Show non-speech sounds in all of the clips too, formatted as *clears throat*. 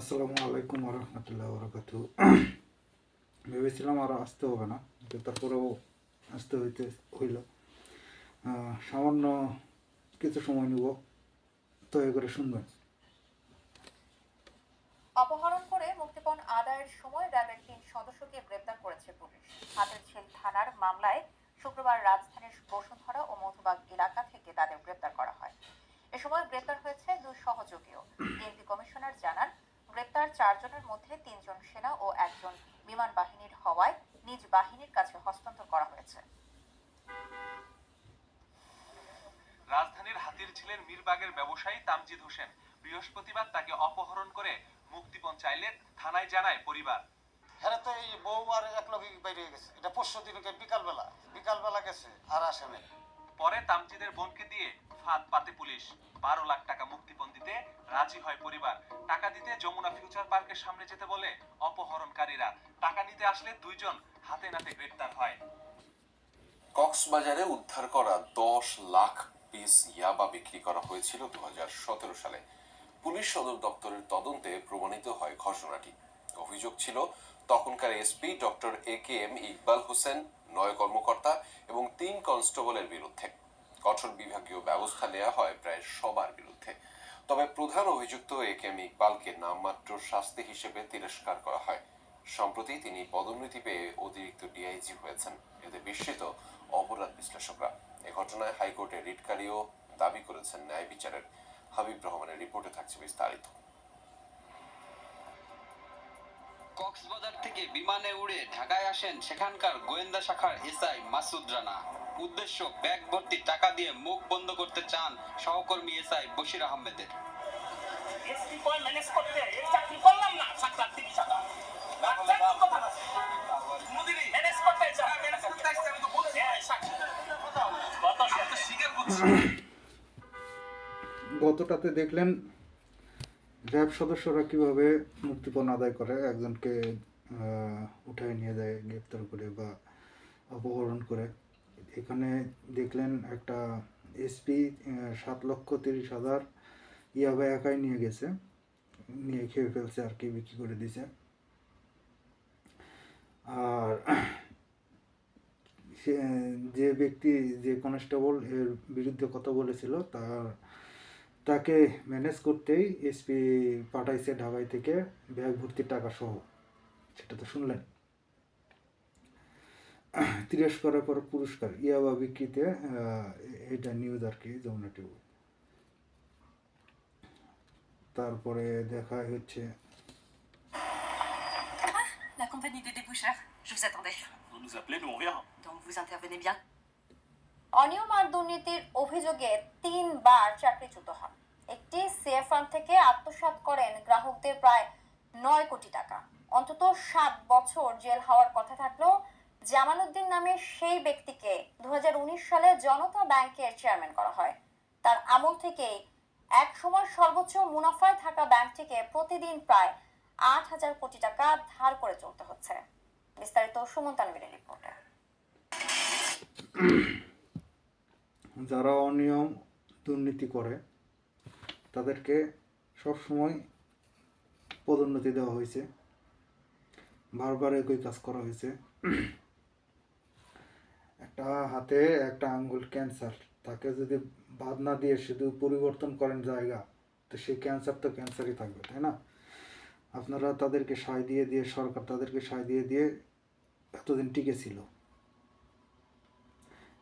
আসসালামু আলাইকুম রহমতুল্লাহ বরকাতু *clears throat* ভেবেছিলাম আর আসতে হবে না তারপরেও আসতে হইতে হইল। সামান্য কিছু সময় নিব, দয়া করে শুনবেন। অপহরণ করে মুক্তিপণ আদায়ের সময় র্যাবের তিন সদস্যকে গ্রেপ্তার করেছে পুলিশ। হাতেরঝিল থানার মামলায় শুক্রবার রাজধানীর বসুন্ধরা ও মধুবাগ এলাকা থেকে তাদের গ্রেপ্তার করা হয়। এ সময় গ্রেপ্তার হয়েছে দুই সহযোগীও। *clears throat* ডিএমপি কমিশনার জানান গ্রেপ্তার চারজনের মধ্যে তিনজন সেনা ও একজন বিমান বাহিনীর হওয়ায় নিজ বাহিনীর কাছে হস্তান্তর করা হয়েছে। রাজধানীর হাতির ছিলেন মিরবাগের ব্যবসায়ী তামজিদ হোসেন বৃহস্পতিবার তাকে অপহরণ করে মুক্তিপণ চাইলে থানায় জানায় পরিবার। হ্যাঁ তো এই বউ আর এক লগে বাইরে গেছে। এটা পরশু দিনকে বিকালবেলা বিকালবেলা গেছে আর আসে নাই। পরে তামজিদের বোনকে দিয়ে ফাঁদ পাতে পুলিশ। বারো লাখ টাকা মুক্তিপণ দিতে রাজি হয় পরিবার। টাকা দিতে যমুনা ফিউচার পার্কের সামনে যেতে বলে অপহরণকারীরা। টাকা নিতে আসলে দুইজন হাতে নাতে গ্রেপ্তার হয়। কক্সবাজারে উদ্ধার করা দশ লাখ পিস ইয়াবা বিক্রি করা হয়েছিল দু হাজার সতেরো সালে। পুলিশ সদর দপ্তরের তদন্তে প্রমাণিত হয় ঘটনাটি। অভিযোগ ছিল, তখনকার SP doctor A K M Iqbal Hossain, নয় কর্মকর্তা এবং তিন কনস্টেবলের বিরুদ্ধে। কঠোর বিভাগীয় ব্যবস্থা নেওয়া হয় প্রায় সবার বিরুদ্ধে। তবে প্রধান অভিযুক্ত এ কে এম ইকবালকে নামমাত্র শাস্তি হিসেবে তিরস্কার করা হয়। সম্প্রতি তিনি পদোন্নতি পেয়ে অতিরিক্ত ডিআইজি হয়েছেন। এতে বিস্মিত অপরাধ বিশ্লেষকরা। এ ঘটনায় হাইকোর্টে রিটকারীও দাবি করেছেন ন্যায় বিচারের। হাবিব রহমানের রিপোর্টে থাকছে বিস্তারিত। কক্সবাজার থেকে বিমানে উড়ে ঢাকায় আসেন সেখানকার গোয়েন্দা শাখার এসআই মাসুদ রানা। উদ্দেশ্য ব্যাগ ভর্তি টাকা দিয়ে মুখ বন্ধ করতে চান সহকর্মী এসআই বশির আহমেদের। ম্যানেজ করতে চাকরি করলাম না হ্যাঁ করছি গতটাতে দেখলেন র্যাব সদস্যরা কীভাবে মুক্তিপণ আদায় করে? একজনকে উঠায় নিয়ে যায়, গ্রেপ্তার করে বা অপহরণ করে। এখানে দেখলেন একটা এসপি সাত লক্ষ তিরিশ হাজার ইয়াবা একাই নিয়ে গেছে। নিয়ে খেয়ে ফেলছে আর কি, বিক্রি করে দিছে। আর সে, যে ব্যক্তি, যে কনস্টেবল এর বিরুদ্ধে কথা বলেছিল, তার তাকে ম্যানেজ করতেই এসপি পাঠাইছে ঢাকাই থেকে ব্যাগ ভর্তি টাকা সহ সেটা তো শুনলেন তিরস্কারের পর পুরস্কার ইয়াবা বিক্রিতে এটা নিউজ আর কি যমুনা টিভি তারপরে দেখা হচ্ছে La compagnie des déboucheurs, je vous attendais. Vous nous appelez, nous on vient. Donc vous intervenez bien অনিয়ম আর দুর্নীতির অভিযোগে তিনবার চাকরিচ্যুত হন। একটি সিএ ফার্ম থেকে আত্মসাৎ করেন গ্রাহকদের প্রায় নয় কোটি টাকা। অন্তত সাত বছর জেল হওয়ার কথা থাকলেও জামালউদ্দিন নামে সেই ব্যক্তিকে দুই হাজার উনিশ সালে জনতা ব্যাংকের চেয়ারম্যান করা হয়। তার আমল থেকেই এক সময় সর্বোচ্চ মুনাফায় থাকা ব্যাংকটিকে প্রতিদিন প্রায় আট হাজার কোটি টাকা ধার করে চলতে হচ্ছে। বিস্তারিত সুমন তানভীরের রিপোর্টে। যারা অনিয়ম, দুর্নীতি করে, তাদেরকে সবসময় পদোন্নতি দেওয়া হয়েছে। বারবার একই কাজ করা হয়েছে। একটা হাতে একটা আঙ্গুল ক্যান্সার। তাকে যদি বাদ না দিয়ে শুধু পরিবর্তন করেন জায়গা, তো সেই ক্যান্সার তো ক্যান্সারই থাকবে, তাই না? আপনারা তাদেরকে সায় দিয়ে দিয়ে, সরকার তাদেরকে সায় দিয়ে দিয়ে এতদিন টিকে ছিল।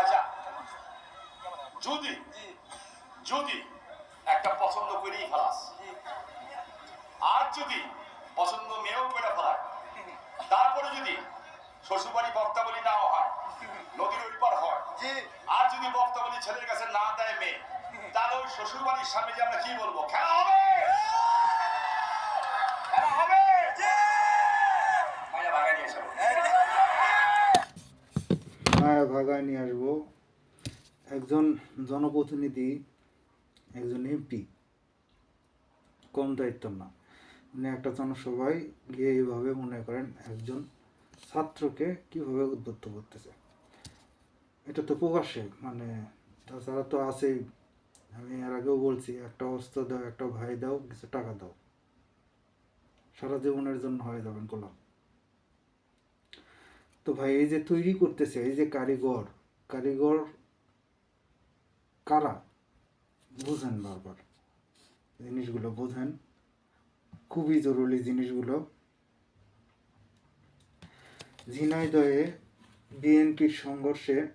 আচ্ছা যদি যদি একটা পছন্দ করেই ফেলাস আর যদি পছন্দ মেয়েও করে ফেলায় তারপরে যদি শ্বশুরবাড়ি বক্তাবলী নাও হয় নদীর ওই পার হয় আর যদি বক্তাবলী ছেলের কাছে না দেয় মেয়ে তাহলে ওই শ্বশুরবাড়ির সামনে যে আমরা কি বলব? খেলা হবে! ভাগায় নিয়ে আসব। একজন জনপ্রতিনিধি, একজন এমপি কম দায়িত্ব না। উনি একটা জনসভায় গিয়ে এইভাবে মনে করেন একজন ছাত্রকে কীভাবে উদ্বুদ্ধ করতেছে। এটা তো প্রকাশ্যে মানে তাছাড়া তো আছেই। আমি এর আগেও বলছি, একটা অস্ত্র দাও, একটা ভাই দাও, কিছু টাকা দাও। সারা জীবনের জন্য হয়ে যাবেন গোলাম। তো ভাই, এই যে তৈরি করতেছে, এই যে কারিগর কারিগর কারা? বুঝেন বারবার। জিনিসগুলো বোঝেন। খুবই জরুরি জিনিসগুলো। ঝিনাইদহে বিএনপির সংঘর্ষে,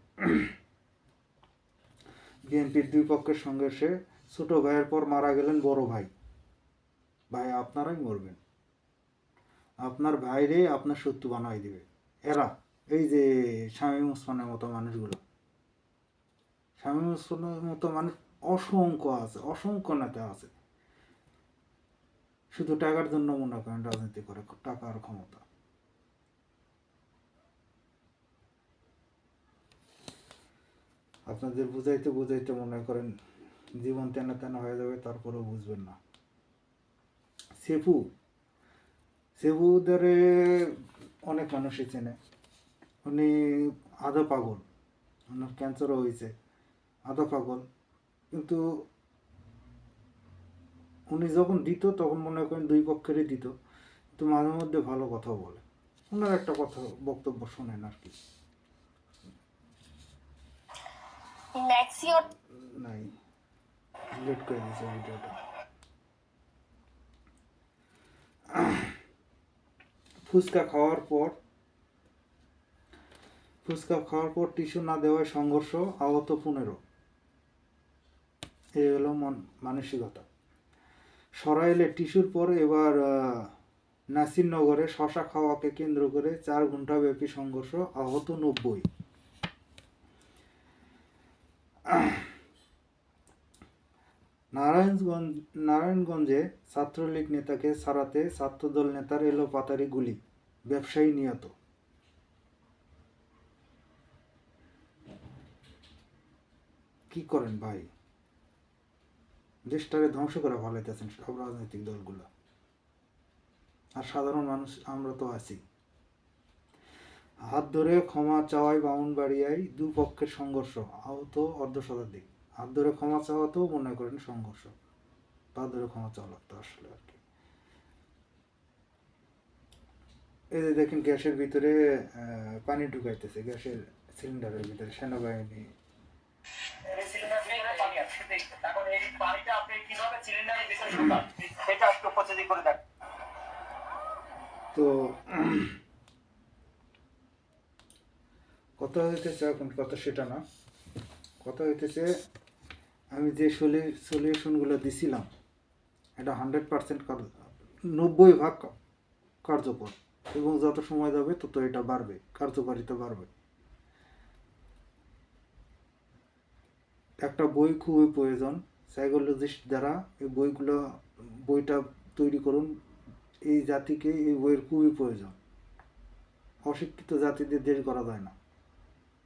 বিএনপির দুই পক্ষের সংঘর্ষে ছোট ভাইয়ের পর মারা গেলেন বড় ভাই। ভাই, আপনারাই মরবেন। আপনার ভাইরে আপনার শত্রু বানাই দিবে। এরা এই যে শামীম ওসমানের মতো মানুষগুলো। শামীম ওসমানের মতো মানুষ অসংখ্য আছে, অসংখ্য নেতা আছে। শুধু টাকার জন্য মনে করেন রাজনীতি করে, টাকার ক্ষমতা। আপনাদের বুঝাইতে বুঝাইতে মনে করেন জীবন তেনা তেনা হয়ে যাবে, তারপরেও বুঝবেন না। সেফু, সেফুদারে অনেক মানুষই চেনে। উনি আধা পাগল ওনার ক্যান্সারও হয়েছে আধা পাগল। কিন্তু উনি যখন দিত তখন মনে করেন দুই পক্ষেরই দিত। কিন্তু মাঝে মধ্যে ভালো কথাও বলে। ওনার একটা কথা বক্তব্য শোনেন আর কি। নাই ডিলিট করে দিয়েছে ভিডিওটা। ফুচকা খাওয়ার পর ফুচকা খাওয়ার পর টিস্যু না দেওয়ায় সংঘর্ষ, আহত পনেরো। এই হলো মন মানসিকতা। সরাইলে টিস্যুর পর এবার নাসিরনগরে শশা খাওয়াকে কেন্দ্র করে চার ঘণ্টা ব্যাপী সংঘর্ষ, আহত নব্বই। নারায়ণগঞ্জ, নারায়ণগঞ্জে ছাত্রলীগ নেতাকে সারাতে ছাত্রদল নেতার এলো পাতারি গুলি। ব্যবসায়ী নিহত। কি করেন ভাই? দেশটাকে ধ্বংস করে ফলাইতেছেন সব রাজনৈতিক দলগুলো। আর সাধারণ মানুষ, আমরা তো আছি। হাত ধরে ক্ষমা চাওয়ায় বামুনবাড়িয়ায় দুপক্ষের সংঘর্ষ, আহত অর্ধ শতাধিক হাত ধরে ক্ষমা চাওয়াতেও মনে করেন সংঘর্ষ, পা ধরে ক্ষমা চাওয়া লাগতো আসলে আর কি। এই যে দেখেন গ্যাসের ভিতরে পানি ঢুকাইতেছে, গ্যাসের সিলিন্ডারের ভিতরে, সেনাবাহিনী এই সিলিন্ডার ভিতরে পানি আছে দেখ তো, কথা হইতেছে এখন কথা সেটা না। কথা হইতেছে, আমি যে সলিউশনগুলো দিছিলাম, এটা হান্ড্রেড পার্সেন্ট নব্বই ভাগ কার্যকর। এবং যত সময় যাবে, তত এটা বাড়বে, কার্যকারিতা বাড়বে। একটা বই খুবই প্রয়োজন সাইকোলজিস্ট দ্বারা এই বইগুলো, বইটা তৈরি করুন। এই জাতিকে এই বইয়ের খুবই প্রয়োজন। অশিক্ষিত জাতিদের দেশ করা যায় না।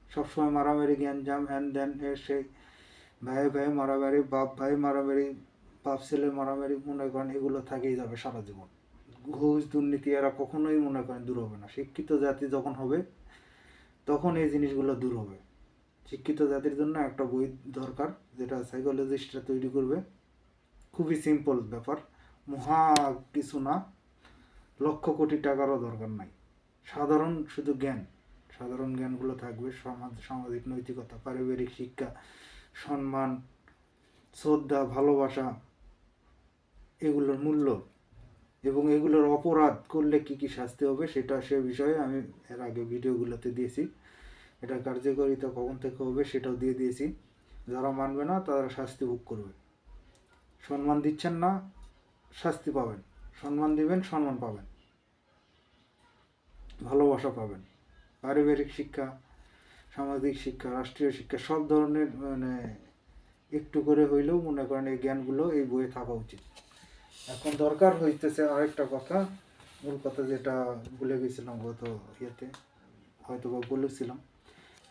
সবসময় মারামারি জ্ঞান জাম হ্যান দেন এ সেই ভাই ভাই মারামারি, বাপ ভাই মারামারি, বাপ ছেলে মারামারি, মনে করেন এগুলো থাকেই যাবে সারা জীবন। ঘুষ, দুর্নীতি এরা কখনোই মনে করেন দূর হবে না। শিক্ষিত জাতি যখন হবে, তখন এই জিনিসগুলো দূর হবে। শিক্ষিত জাতির জন্য একটা বই দরকার, যেটা সাইকোলজিস্টরা তৈরি করবে। খুবই সিম্পল ব্যাপার, মহা কিছু না, লক্ষ কোটি টাকারও দরকার নাই। সাধারণ শুধু জ্ঞান, সাধারণ জ্ঞানগুলো থাকবে, সমাজ, সামাজিক নৈতিকতা, পারিবারিক শিক্ষা, সম্মান, শ্রদ্ধা, ভালোবাসা, এগুলোর মূল্য। এবং এগুলোর অপরাধ করলে কি কি শাস্তি হবে সেটা সে বিষয়ে আমি এর আগে ভিডিওগুলোতে দিয়েছি। এটা কার্যকারিতা কখন থেকে হবে সেটাও দিয়ে দিয়েছি। যারা মানবে না, তারা শাস্তি ভোগ করবে। সম্মান দিচ্ছেন না, শাস্তি পাবেন। সম্মান দিবেন, সম্মান পাবেন। ভালোবাসা পাবেন। পারিবারিক শিক্ষা, সামাজিক শিক্ষা, রাষ্ট্রীয় শিক্ষা, সব ধরনের মানে একটু করে হইলেও মনে করেন এই জ্ঞানগুলো এই বইয়ে থাকা উচিত। এখন দরকার হইতেছে আরেকটা কথা। মূল কথা যেটা ভুলে গেছিলাম গত ইয়েতে হয়তো বা বলেছিলাম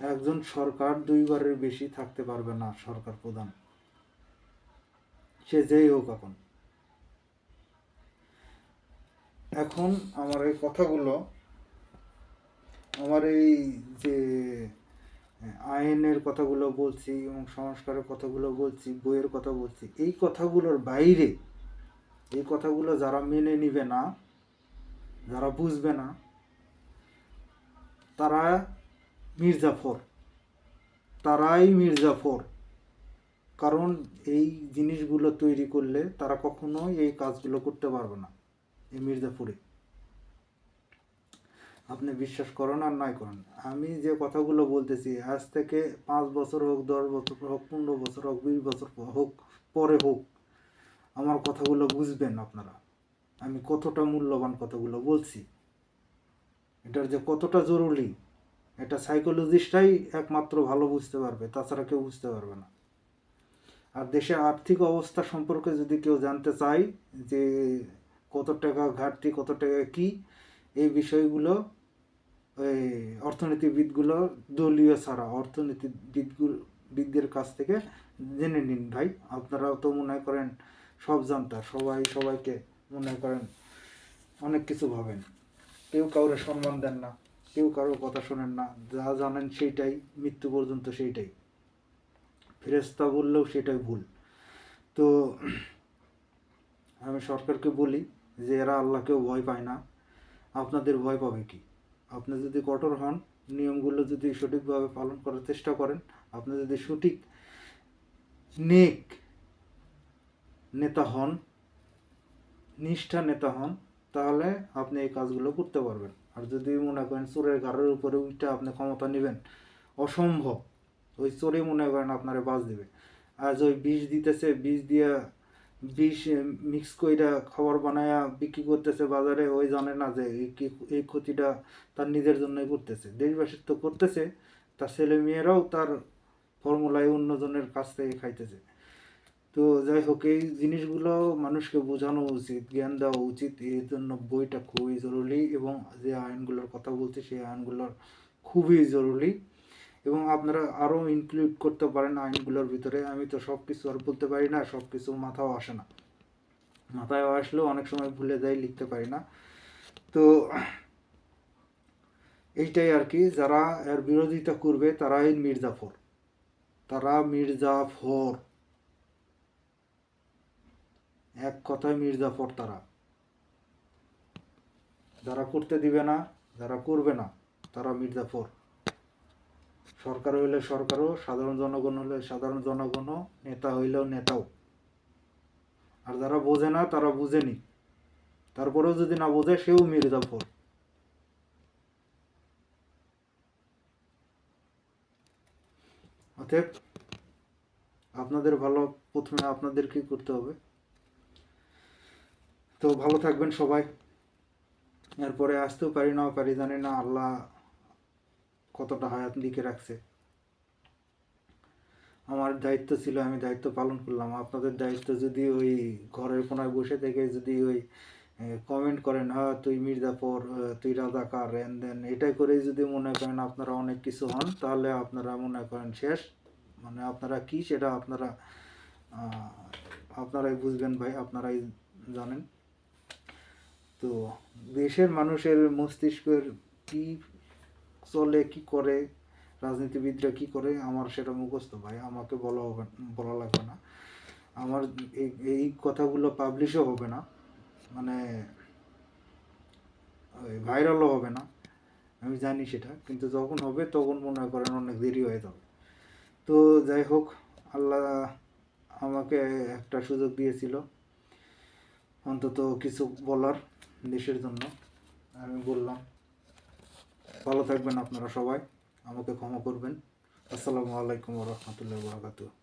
একজন সরকার দুইবারের বেশি থাকতে পারবে না সরকার প্রধান। সে যেই হোক এখন। এখন আমার এই কথাগুলো, আমার এই যে আইনের কথাগুলো বলছি এবং সংস্কারের কথাগুলো বলছি, বইয়ের কথা বলছি, এই কথাগুলোর বাইরে, এই কথাগুলো যারা মেনে নিবে না, যারা বুঝবে না, তারা মির্জাফর। তারাই মির্জাফর। কারণ এই জিনিসগুলো তৈরি করলে তারা কখনোই এই কাজগুলো করতে পারবে না, এই মির্জাপুরে আপনি বিশ্বাস করেন আর নাই করেন। আমি যে কথাগুলো বলতেছি, আজ থেকে পাঁচ বছর হোক, দশ বছর হোক, পনেরো বছর হোক, বিশ বছর হোক, পরে হোক, আমার কথাগুলো বুঝবেন আপনারা। আমি কতটা মূল্যবান কথাগুলো বলছি। এটার যে কতটা জরুরি এটা সাইকোলজিস্টটাই একমাত্র ভালো বুঝতে পারবে, তাছাড়া কেউ বুঝতে পারবে না। আর দেশের আর্থিক অবস্থা সম্পর্কে যদি কেউ জানতে চায় যে কত টাকা ঘাটতি, কত টাকা কি, এই বিষয়গুলো অর্থনীতিবিদগুলো দলীয় ছাড়া অর্থনীতিবিদগুলো বিদদের কাছ থেকে জেনে নিন ভাই। আপনারাও তো মনে করেন সব জানতার, সবাই সবাইকে মনে করেন অনেক কিছু ভাবেন। কেউ কাউরে সম্মান দেন না। কেউ কারোর কথা শোনেন না, যা জানেন সেইটাই, মৃত্যু পর্যন্ত সেইটাই। ফেরেস্তা বললেও সেটাই ভুল। তো আমি সরকারকে বলি যে এরা আল্লাহকেও ভয় পায় না। আপনাদের ভয় পাবে কি? আপনি যদি কঠোর হন, নিয়মগুলো যদি সঠিকভাবে পালন করার চেষ্টা করেন, আপনি যদি সঠিক নেক নেতা হন, নিষ্ঠা নেতা হন, তাহলে আপনি এই কাজগুলো করতে পারবেন। আর যদি মনে করেন চোরের ঘরের উপরে উইটা আপনি ক্ষমতা নেবেন, অসম্ভব। ওই চোরে মনে করেন আপনারে বাস দিবে। আজ ওই বিষ দিতেছে, বিষ দিয়া বিষ মিক্স কইরা খাবার বানায়া বিক্রি করতেছে বাজারে, ওই জানে না যে এই ক্ষতিটা তার নিজের জন্যই করতেছে। দেশবাসীর তো করতেছে, তার ছেলে মেয়েরাও তার ফর্মুলায় অন্যজনের কাছ থেকে খাইতেছে। তো যাই হোক, এই জিনিসগুলো মানুষকে বোঝানো উচিত, জ্ঞান দেওয়া উচিত। এর জন্য বইটা খুবই জরুরি এবং যে আইনগুলোর কথা বলছি, সেই আইনগুলোর খুবই জরুরি। এবং আপনারা আরও ইনক্লুড করতে পারেন আইনগুলোর ভিতরে। আমি তো সব কিছু আর বলতে পারি না সব কিছু মাথাও আসে না। মাথায় আসলেও অনেক সময় ভুলে যাই, লিখতে পারি না। তো এইটাই আর কি, যারা এর বিরোধিতা করবে তারাই মির্জাফর। তারা মির্জাফর। এক কথায় মির্জাফর তারা যারা করতে দিবে না, যারা করবে না, তারা মির্জাফর সরকার হইলে সরকারও, সাধারণ জনগণ হলে সাধারণ জনগণও, নেতা হইলেও নেতাও। আর যারা বোঝে না, তারা বুঝেনি তারপরেও যদি না বোঝে, সেও মির্জাফর অতএব আপনাদের ভালো, প্রথমে আপনাদের কি করতে হবে? তো ভালো থাকবেন সবাই। এরপরে আসতেও পারি, নাও পারি, জানি না আল্লাহ কতটা হায়াত লিখে রাখছে। আমার দায়িত্ব ছিল, আমি দায়িত্ব পালন করলাম। আপনাদের দায়িত্ব যদি ওই ঘরের কোনায় বসে থেকে যদি ওই কমেন্ট করেন হ্যাঁ তুই মির্জাফর তুই রাজাকার এন দেন এটাই করেই যদি মনে করেন আপনারা অনেক কিছু হন, তাহলে আপনারা মনে করেন শেষ। মানে আপনারা কি সেটা আপনারা আপনারাই বুঝবেন ভাই, আপনারাই জানেন। তো দেশের মানুষের মস্তিষ্কের কি চলে, কি করে, রাজনীতিবিদরা কি করে, আমার সেটা মুখস্থ, ভাই। আমাকে বলা হবে বলা লাগবে না। আমার এই কথাগুলো পাবলিশও হবে না। মানে ভাইরালও হবে না। আমি জানি সেটা। কিন্তু যখন হবে, তখন মনে করেন অনেক দেরি হয়ে যাবে। তো যাই হোক, আল্লাহ আমাকে একটা সুযোগ দিয়েছিল। অন্তত কিছু বলার। দেশের জন্য। আমি বললাম, ভালো থাকবেন আপনারা সবাই। আমাকে ক্ষমা করবেন। আসসালামু আলাইকুম রহমতুল্লাহ বরাকাতুহ।